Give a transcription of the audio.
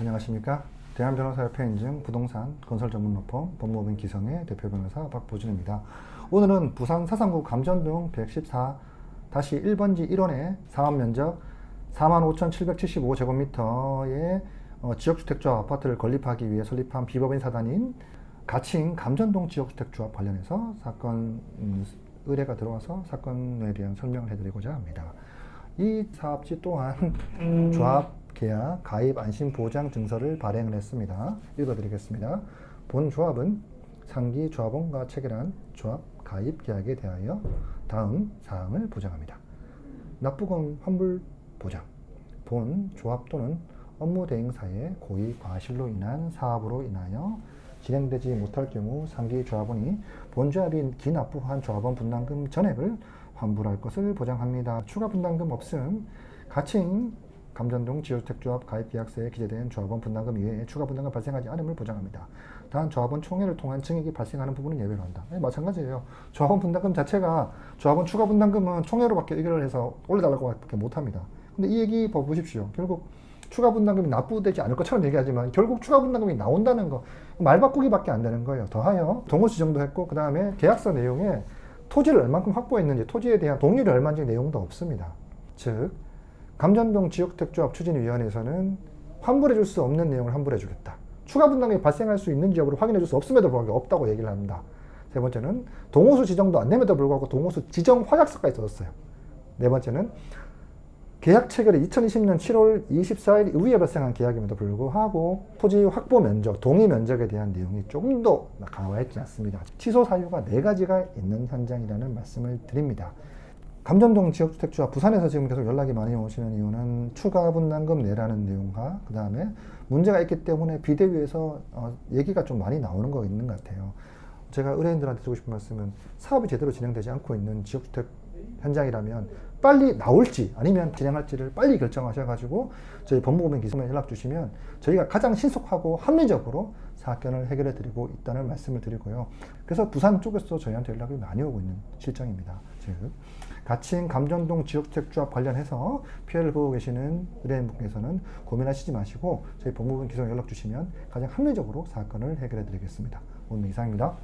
안녕하십니까. 대한변호사협회 인증 부동산 건설 전문 로펌 법무법인 기성의 대표 변호사 박보준입니다. 오늘은 부산 사상구 감전동 114-1번지 1원의 사업 면적 45,775제곱미터의 어, 지역주택조합 아파트를 건립하기 위해 설립한 비법인 사단인 가칭 감전동 지역주택조합 관련해서 사건 음, 의뢰가 들어와서 사건에 대한 설명을 해드리고자 합니다. 이 사업지 또한 조합 계약 가입 안심 보장 증서를 발행을 했습니다. 읽어드리겠습니다. 본 조합은 상기 조합원과 체결한 조합 가입 계약에 대하여 다음 사항을 보장합니다. 납부금 환불 보장. 본 조합 또는 업무 대행사의 고의 과실로 인한 사업으로 인하여 진행되지 못할 경우 상기 조합원이 본 조합이 기납부한 조합원 분담금 전액을 환불할 것을 보장합니다. 추가 분담금 없음 가칭 감전동 지역주택조합 가입 계약서에 기재된 조합원 분담금 이외에 추가 분담금 발생하지 않음을 보장합니다. 단 조합원 총회를 통한 증액이 발생하는 부분은 예외로 한다. 네, 마찬가지예요. 조합원 분담금 자체가 조합원 추가 분담금은 총회로밖에 의결을 해서 올려달라고 밖에 못합니다. 근데 이 얘기 보십시오. 결국 추가 분담금이 납부되지 않을 것처럼 얘기하지만 결국 추가 분담금이 나온다는 거 말 바꾸기밖에 안 되는 거예요. 더하여 동호 지정도 했고 그 다음에 계약서 내용에 토지를 얼만큼 확보했는지 토지에 대한 동의를 얼마인지 내용도 없습니다. 즉 감전동 지역택조합 추진위원회에서는 환불해 줄 수 없는 내용을 환불해 주겠다. 추가 분담금이 발생할 수 있는지 여부를 확인해 줄 수 없음에도 불구하고 없다고 얘기를 합니다. 세 번째는 동호수 지정도 안 됨에도 불구하고 동호수 지정 허약서까지 써졌어요. 네 번째는 계약 체결이 2020년 7월 24일 이후에 발생한 계약임에도 불구하고 토지 확보 면적, 동의 면적에 대한 내용이 조금 더 강화했지 않습니다. 취소 사유가 네 가지가 있는 현장이라는 말씀을 드립니다. 감전동 지역주택주와 부산에서 지금 계속 연락이 많이 오시는 이유는 추가 분담금 내라는 내용과 그 다음에 문제가 있기 때문에 비대위에서 어, 얘기가 좀 많이 나오는 거 있는 것 같아요. 제가 의뢰인들한테 드리고 싶은 말씀은 사업이 제대로 진행되지 않고 있는 지역주택 현장이라면 빨리 나올지 아니면 진행할지를 빨리 결정하셔가지고 저희 법무법인 기소에 연락 주시면 저희가 가장 신속하고 합리적으로 사건을 해결해 드리고 있다는 말씀을 드리고요. 그래서 부산 쪽에서 저희한테 연락이 많이 오고 있는 실정입니다. 즉 가칭 감전동 지역주택조합 관련해서 피해를 보고 계시는 의뢰인분께서는 고민하시지 마시고 저희 법무법인 기소에 연락 주시면 가장 합리적으로 사건을 해결해 드리겠습니다. 오늘 이상입니다.